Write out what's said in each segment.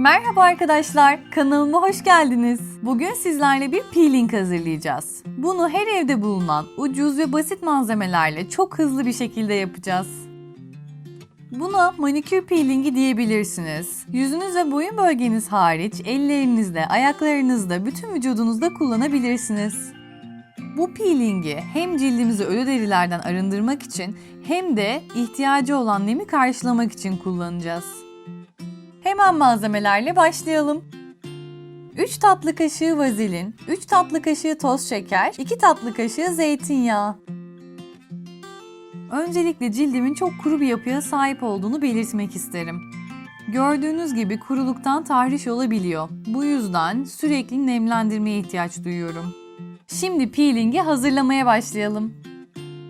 Merhaba arkadaşlar, kanalıma hoş geldiniz. Bugün sizlerle bir peeling hazırlayacağız. Bunu her evde bulunan ucuz ve basit malzemelerle çok hızlı bir şekilde yapacağız. Buna manikür peelingi diyebilirsiniz. Yüzünüz ve boyun bölgeniz hariç ellerinizde, ayaklarınızda, bütün vücudunuzda kullanabilirsiniz. Bu peelingi hem cildimizi ölü derilerden arındırmak için hem de ihtiyacı olan nemi karşılamak için kullanacağız. Hemen malzemelerle başlayalım. 3 tatlı kaşığı vazelin, 3 tatlı kaşığı toz şeker, 2 tatlı kaşığı zeytinyağı. Öncelikle cildimin çok kuru bir yapıya sahip olduğunu belirtmek isterim. Gördüğünüz gibi kuruluktan tahriş olabiliyor. Bu yüzden sürekli nemlendirmeye ihtiyaç duyuyorum. Şimdi peelingi hazırlamaya başlayalım.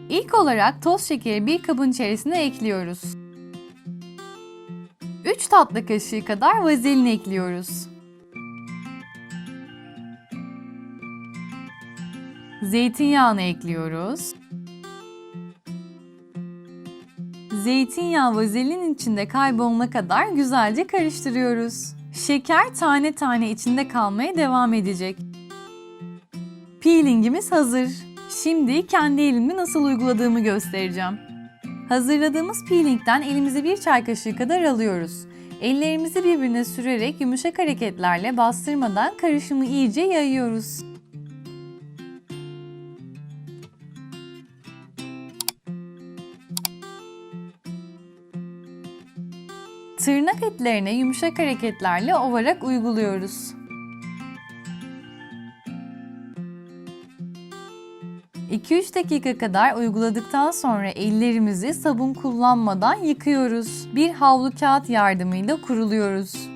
İlk olarak toz şekeri bir kabın içerisine ekliyoruz. 3 tatlı kaşığı kadar vazelin ekliyoruz. Zeytinyağını ekliyoruz. Zeytinyağı vazelin içinde kaybolana kadar güzelce karıştırıyoruz. Şeker tane tane içinde kalmaya devam edecek. Peelingimiz hazır. Şimdi kendi elimle nasıl uyguladığımı göstereceğim. Hazırladığımız peelingden elimize bir çay kaşığı kadar alıyoruz. Ellerimizi birbirine sürerek yumuşak hareketlerle bastırmadan karışımı iyice yayıyoruz. Tırnak etlerine yumuşak hareketlerle ovarak uyguluyoruz. 2-3 dakika kadar uyguladıktan sonra ellerimizi sabun kullanmadan yıkıyoruz. Bir havlu kağıt yardımıyla kuruluyoruz.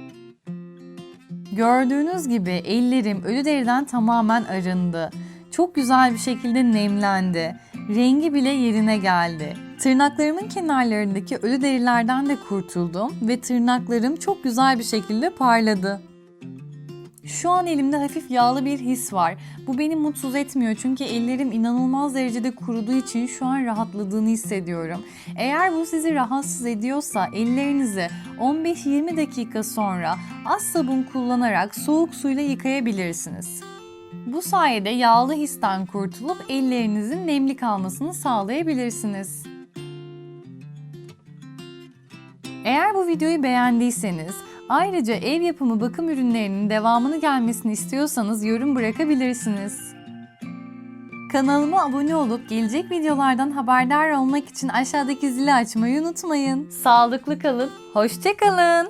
Gördüğünüz gibi ellerim ölü deriden tamamen arındı. Çok güzel bir şekilde nemlendi. Rengi bile yerine geldi. Tırnaklarımın kenarlarındaki ölü derilerden de kurtuldum ve tırnaklarım çok güzel bir şekilde parladı. Şu an elimde hafif yağlı bir his var. Bu beni mutsuz etmiyor çünkü ellerim inanılmaz derecede kuruduğu için şu an rahatladığını hissediyorum. Eğer bu sizi rahatsız ediyorsa ellerinizi 15-20 dakika sonra az sabun kullanarak soğuk suyla yıkayabilirsiniz. Bu sayede yağlı histen kurtulup ellerinizin nemli kalmasını sağlayabilirsiniz. Eğer bu videoyu beğendiyseniz Ayrıca ev yapımı bakım ürünlerinin devamını gelmesini istiyorsanız yorum bırakabilirsiniz. Kanalıma abone olup gelecek videolardan haberdar olmak için aşağıdaki zili açmayı unutmayın. Sağlıklı kalın, hoşçakalın.